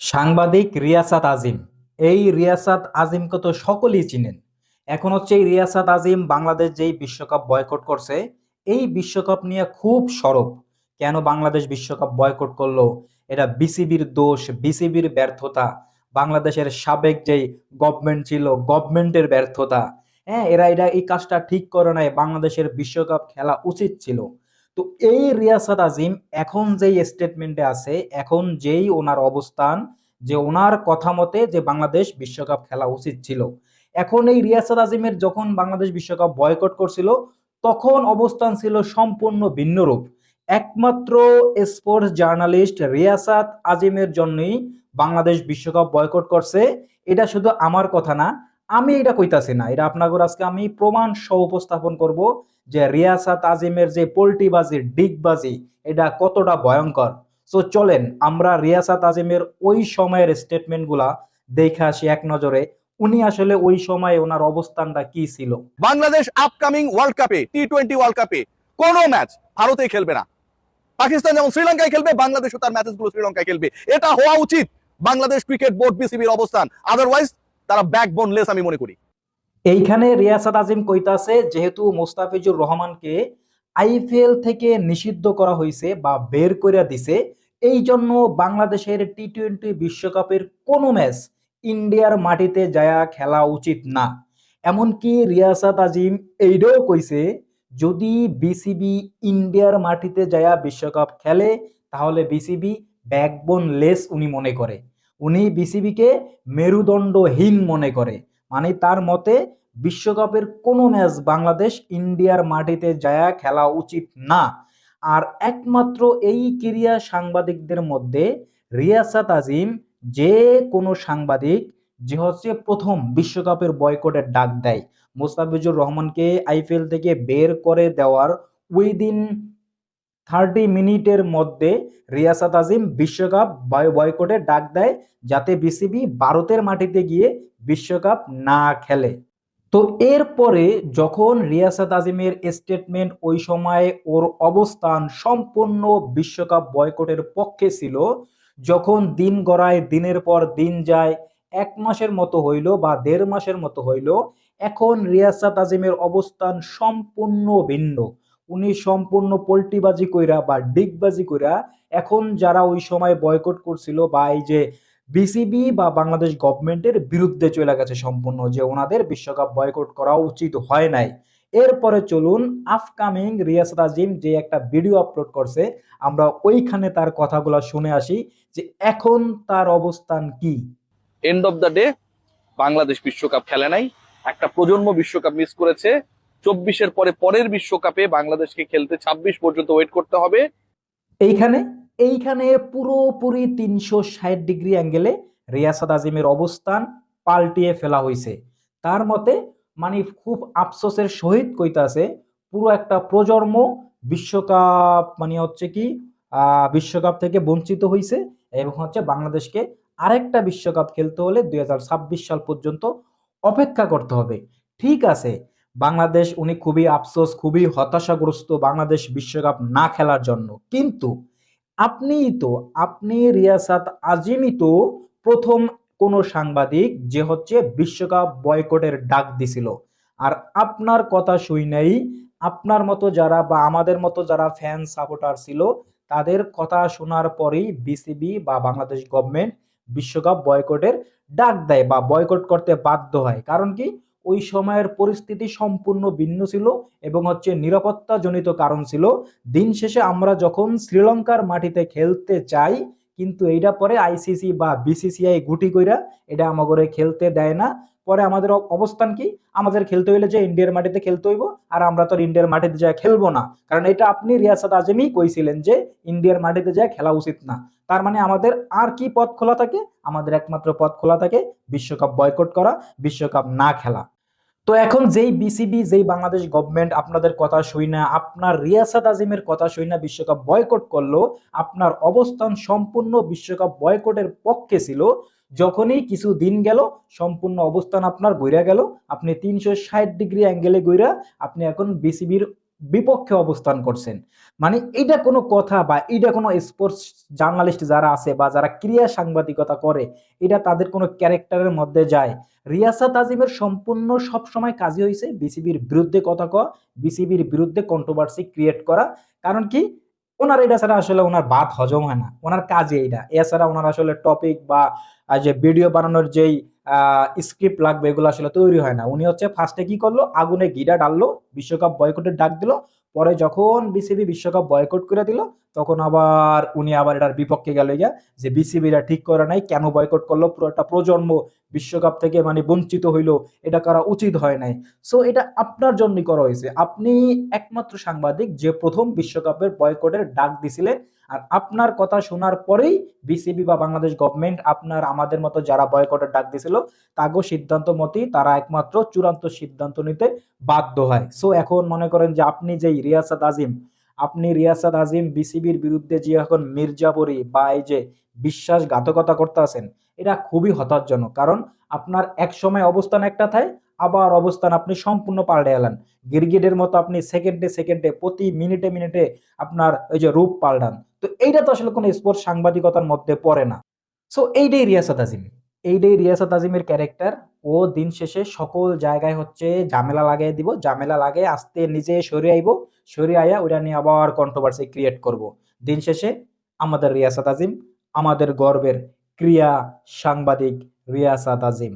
সাংবাদিক রিয়াসাত আজিম। এই রিয়াসাত আজিমকে তো সকলেই চিনেন। এখন হচ্ছে এই রিয়াসাত আজিম বাংলাদেশ যেই বিশ্বকাপ বয়কট করছে, এই বিশ্বকাপ নিয়ে খুব সরব। কেন বাংলাদেশ বিশ্বকাপ বয়কট করল? এটা বিসিবির দোষ, বিসিবির ব্যর্থতা, বাংলাদেশের সাবেক যেই গভর্নমেন্ট ছিল গভর্নমেন্টের ব্যর্থতা। হ্যাঁ এরা এটা এই কাজটা ঠিক করে নাই, বাংলাদেশের বিশ্বকাপ খেলা উচিত ছিল। তো এই রিয়াসাত আজিম এখন যেই স্টেটমেন্টে আছে, এখন যেই ওনার অবস্থান, যে ওনার কথা মতে যে বাংলাদেশ বিশ্বকাপ খেলা উচিত ছিল। এখন এই রিয়াসাত আজিমের যখন বাংলাদেশ বিশ্বকাপ বয়কট করছিল, তখন অবস্থান ছিল সম্পূর্ণ ভিন্নরূপ। একমাত্র স্পোর্টস জার্নালিস্ট রিয়াসাত আজিমের জন্যই বাংলাদেশ বিশ্বকাপ বয়কট করছে। এটা শুধু আমার কথা না আমি এটা কইতাছি না, এটা আপনাদের আজকে আমি প্রমাণ সহ উপস্থাপন করব যে রিয়াসাত আজিমের যে পোল্টিবাজি ডিগবাজি, এটা কতটা ভয়ঙ্কর। সো চলেন আমরা রিয়াসাত আজিমের ওই সময়ের স্টেটমেন্টগুলা দেখে আসি এক নজরে। উনি আসলে ওই সময়ে ওনার অবস্থানটা কি ছিল? বাংলাদেশ আপকামিং ওয়ার্ল্ড কাপে টি টোয়েন্টি ওয়ার্ল্ড কাপে কোনো ম্যাচ ভারতে খেলবে না। পাকিস্তান যেমন শ্রীলঙ্কায় খেলবে, বাংলাদেশও তার ম্যাচেসগুলো শ্রীলঙ্কায় খেলবে। এটা হওয়া উচিত। বাংলাদেশ ক্রিকেট বোর্ড বিসিবির অবস্থান। আদারওয়াইজ তারা ব্যাকবোনলেস আমি মনে করি। এইখানে রিয়াসাত আজিম কইতাছে, যেহেতু মোস্তাফিজুর রহমানকে আইপিএল থেকে নিষিদ্ধ করা হয়েছে বা বের করে দিছে এই জন্য বাংলাদেশের টি টোয়েন্টি বিশ্বকাপের কোনো ম্যাচ ইন্ডিয়ার মাটিতে যায়া খেলা উচিত না। এমনকি রিয়াসাত আজিম এইটাও কইছে, যদি বিসিবি ইন্ডিয়ার মাটিতে যায়া বিশ্বকাপ খেলে, তাহলে বিসিবি ব্যাকবোন লেস উনি মনে করে। উনি বিসিবিকে মেরুদণ্ডহীন মনে করে। মানে তার মতে, বিশ্বকাপের কোনো ম্যাচ বাংলাদেশ ইন্ডিয়ার মাটিতে যায়া খেলা উচিত না। আর একমাত্র এই ক্রিয়া সাংবাদিকদের মধ্যে রিয়াসাত আজিম, যে কোনো সাংবাদিক, যে হচ্ছে প্রথম বিশ্বকাপের বয়কটের ডাক দেয়। মোস্তাফিজুর রহমানকে আইপিএল থেকে বের করে দেওয়ার উইদিন থার্টি মিনিটের মধ্যে রিয়াসাত আজিম বিশ্বকাপ বয়- বয়কটের ডাক দেয় যাতে বিসিবি ভারতের মাটিতে গিয়ে বিশ্বকাপ না খেলে। তো এরপরে যখন রিয়াসাত আজিমের স্টেটমেন্ট ওই সময়ে ওর অবস্থান সম্পূর্ণ বিশ্বকাপ বয়কটের পক্ষে ছিল, যখন দিন গড়ায় দিনের পর দিন যায়, এক মাসের মতো হইল বা দেড় মাসের মতো হইল, এখন রিয়াসাত আজিমের অবস্থান সম্পূর্ণ ভিন্ন। উনি সম্পূর্ণ পোল্টিবাজি কইরা বা ডিগবাজি কইরা এখন যারা ওই সময় বয়কট করছিল বা এই যে বিসিবি বা বাংলাদেশ গভর্নমেন্টের বিরুদ্ধে চলে গেছে সম্পূর্ণ যে ওনাদের বিশ্বকাপ বয়কট করা উচিত হয় নাই। এরপরে চলুন আপকামিং রিয়াসাত আজিম যে একটা ভিডিও আপলোড করছে, আমরা ওইখানে তার কথাগুলো শুনে আসি যে এখন তার অবস্থান কি। End of the day Bangladesh বিশ্বকাপ খেলে নাই, একটা প্রজন্ম বিশ্বকাপ মিস করেছে চব্বিশের পরে পরের বিশ্বকাপে বাংলাদেশকে খেলতে ছাব্বিশ পর্যন্ত ওয়েট করতে হবে। এইখানে এইখানে পুরোপুরি তিনশো ষাট ডিগ্রি অ্যাঙ্গেলে রিয়াসাদ আজিমের অবস্থান পাল্টিয়ে ফেলা হয়েছে। তার মতে মানে খুব আফসোসের সহিত কইতাছে, পুরো একটা প্রজন্ম বিশ্বকাপ মানে হচ্ছে কি বিশ্বকাপ থেকে বঞ্চিত হয়েছে এবং হচ্ছে বাংলাদেশকে আরেকটা বিশ্বকাপ খেলতে হলে দুই হাজার ছাব্বিশ সাল পর্যন্ত অপেক্ষা করতে হবে। ঠিক আছে বাংলাদেশ উনি খুবই আফসোস, খুবই হতাশাগ্রস্ত বাংলাদেশ বিশ্বকাপ না খেলার জন্য। কিন্তু আপনিই তো, আপনি রিয়াসাত আজিমই তো প্রথম কোন সাংবাদিক যে হচ্ছে বিশ্বকাপ বয়কটের ডাক দিছিল। আর আপনার কথা শুই নাই, আপনার মতো যারা বা আমাদের মতো যারা ফ্যান সাপোর্টার ছিল, তাদের কথা শোনার পরেই বিসিবি বা বাংলাদেশ গভর্নমেন্ট বিশ্বকাপ বয়কটের ডাক দেয় বা বয়কট করতে বাধ্য হয়। কারণ কি? ওই সময়ের পরিস্থিতি সম্পূর্ণ ভিন্ন ছিল এবং হচ্ছে নিরাপত্তাজনিত কারণ ছিল। দিন শেষে আমরা যখন শ্রীলঙ্কার মাটিতে খেলতে চাই কিন্তু এইটা পরে আইসিসি বা বিসিসিআই গুটি কইরা এটা আমাদের খেলতে দেয় না। পরে আমাদের অবস্থান কি? আমাদের খেলতে হইলে যে ইন্ডিয়ার মাটিতে খেলতে হইব আর আমরা তো ইন্ডিয়ার মাটিতে যা খেলব না। কারণ এটা আপনি রিয়াসাত আজমই কইছিলেন যে ইন্ডিয়ার মাটিতে যা খেলা উচিত না। তার মানে আমাদের আর কি পথ খোলা থাকে? আমাদের একমাত্র পথ খোলা থাকে, বিশ্বকাপ বয়কট করা, বিশ্বকাপ না খেলা। তো এখন যেই বিসিবি যেই বাংলাদেশ গভর্নমেন্ট আপনাদের কথা শুই না, আপনার রিয়াসাদ আজিমের কথা শুই না, বিশ্বকাপ বয়কট করল, আপনার অবস্থান সম্পূর্ণ বিশ্বকাপ বয়কটের পক্ষে ছিল। যখনই কিছু দিন গেল, সম্পূর্ণ অবস্থান আপনার গইরা গেল। আপনি তিনশো ষাট ডিগ্রি অ্যাঙ্গেলে গইরা, আপনি এখন বিসিবির বিপক্ষে অবস্থান করছেন। মানে এটা কোনো কথা বা এটা কোনো স্পোর্টস জার্নালিস্ট যারা আছে বা যারা ক্রিয়া সাংবাদিকতা করে, এটা তাদের কোনো ক্যারেক্টারের মধ্যে যায়। রিয়াসাত আজিমের সম্পূর্ণ সব সময় কাজই হয়েছে বিসিবির বিরুদ্ধে কথা কওয়া, বিসিবির বিরুদ্ধে কন্ট্রোভার্সি ক্রিয়েট করা। কারণ কি? ওনার এটা ছাড়া আসলে ওনার ভাত হজম হয় না। ওনার কাজে এটা এছাড়া ওনার আসলে টপিক বা যে ভিডিও বানানোর যেই স্ক্রিপ্ট লাগবে, এগুলো আসলে তৈরি হয় না। উনি হচ্ছে ফার্স্টে কি করল? আগুনে গিডা ডাললো বিশ্বকাপ বয়কটের ডাক দিল। পরে যখন বিসিবি বিশ্বকাপ বয়কট করে দিল, তখন আবার উনি আবার এটার বিপক্ষে গেল গিয়া, যে বিসিবিরা ঠিক করে নাই, কেন বয়কট করল? পুরো একটা প্রজন্ম বিশ্বকাপ থেকে মানে বঞ্চিত হইল, এটা করা উচিত হয় নাই। সো এটা আপনার জন্যই করা হয়েছে। আপনি একমাত্র সাংবাদিক যে প্রথম বিশ্বকাপের বয়কটের ডাক দিছিলেন আর আপনার কথা শোনার পরেই বিসিবি বা বাংলাদেশ গভর্নমেন্ট আপনার, আমাদের মতো যারা বয়কটের ডাক দিয়েছিল তাগো সিদ্ধান্ত মতেই তারা একমাত্র চূড়ান্ত সিদ্ধান্ত নিতে বাধ্য হয়। সো এখন মনে করেন যে আপনি যেই রিয়াসাত আজিম, আপনি রিয়াসাত আজিম বিসিবির বিরুদ্ধে যে এখন মির্জাপুরি বা এই যে বিশ্বাসঘাতকতা করতে আছেন, এটা খুবই হতাশজনক। কারণ আপনার এক সময় অবস্থান একটা থাকে আবার অবস্থান আপনি সম্পূর্ণ পাল্টে এলেন। গিরগিটের মতো আপনি সেকেন্ডে সেকেন্ডে, প্রতি মিনিটে মিনিটে আপনার ওই যে রূপ পাল্টান। তো এইটা তো আসলে কোনো স্পোর্টস সাংবাদিকতার মধ্যে পড়ে না। সো এইটাই রিয়াসাত আজিম। এইটাই রিয়াসাত আজিমের ক্যারেক্টার ও দিন শেষে সকল জায়গায় হচ্ছে ঝামেলা লাগিয়ে দিব, ঝামেলা লাগে আস্তে নিজে সরে আইব সরে আয়া ওইটা নিয়ে আবার কন্ট্রোভার্সি ক্রিয়েট করব। দিন শেষে আমাদের রিয়াসাত আজিম, আমাদের গর্বের ক্রিয়া সাংবাদিক রিয়াসাত আজিম।